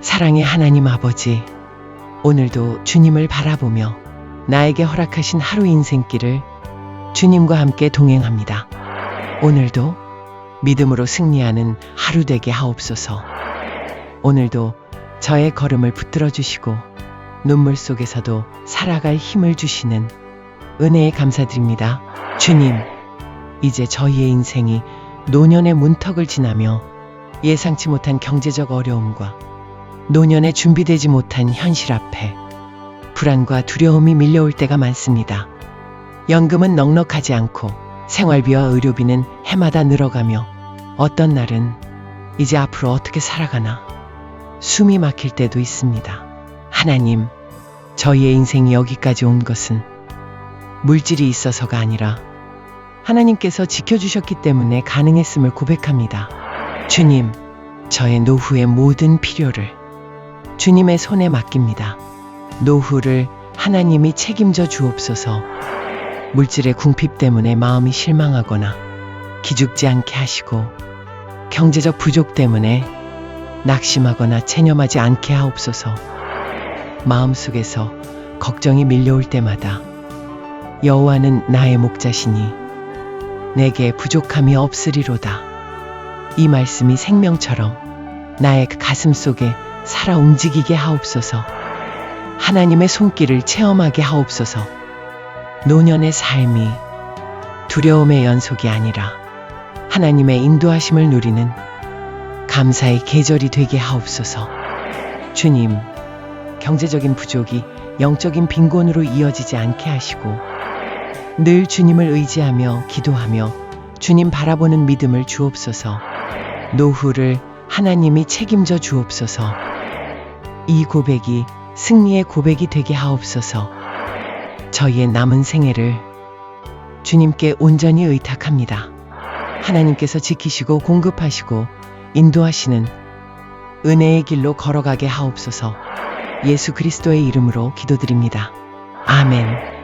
사랑의 하나님 아버지, 오늘도 주님을 바라보며 나에게 허락하신 하루 인생길을 주님과 함께 동행합니다. 오늘도 믿음으로 승리하는 하루 되게 하옵소서. 오늘도 저의 걸음을 붙들어 주시고 눈물 속에서도 살아갈 힘을 주시는 은혜에 감사드립니다. 주님, 이제 저희의 인생이 노년의 문턱을 지나며 예상치 못한 경제적 어려움과 노년에 준비되지 못한 현실 앞에 불안과 두려움이 밀려올 때가 많습니다. 연금은 넉넉하지 않고 생활비와 의료비는 해마다 늘어가며 어떤 날은 이제 앞으로 어떻게 살아가나 숨이 막힐 때도 있습니다. 하나님, 저희의 인생이 여기까지 온 것은 물질이 있어서가 아니라 하나님께서 지켜주셨기 때문에 가능했음을 고백합니다. 주님, 저의 노후의 모든 필요를 주님의 손에 맡깁니다. 노후를 하나님이 책임져 주옵소서. 물질의 궁핍 때문에 마음이 실망하거나 기죽지 않게 하시고 경제적 부족 때문에 낙심하거나 체념하지 않게 하옵소서. 마음속에서 걱정이 밀려올 때마다 여호와는 나의 목자시니 내게 부족함이 없으리로다. 이 말씀이 생명처럼 나의 그 가슴 속에 살아 움직이게 하옵소서. 하나님의 손길을 체험하게 하옵소서. 노년의 삶이 두려움의 연속이 아니라 하나님의 인도하심을 누리는 감사의 계절이 되게 하옵소서. 주님, 경제적인 부족이 영적인 빈곤으로 이어지지 않게 하시고 늘 주님을 의지하며 기도하며 주님 바라보는 믿음을 주옵소서. 노후를 하나님이 책임져 주옵소서. 이 고백이 승리의 고백이 되게 하옵소서. 저희의 남은 생애를 주님께 온전히 의탁합니다. 하나님께서 지키시고 공급하시고 인도하시는 은혜의 길로 걸어가게 하옵소서. 예수 그리스도의 이름으로 기도드립니다. 아멘.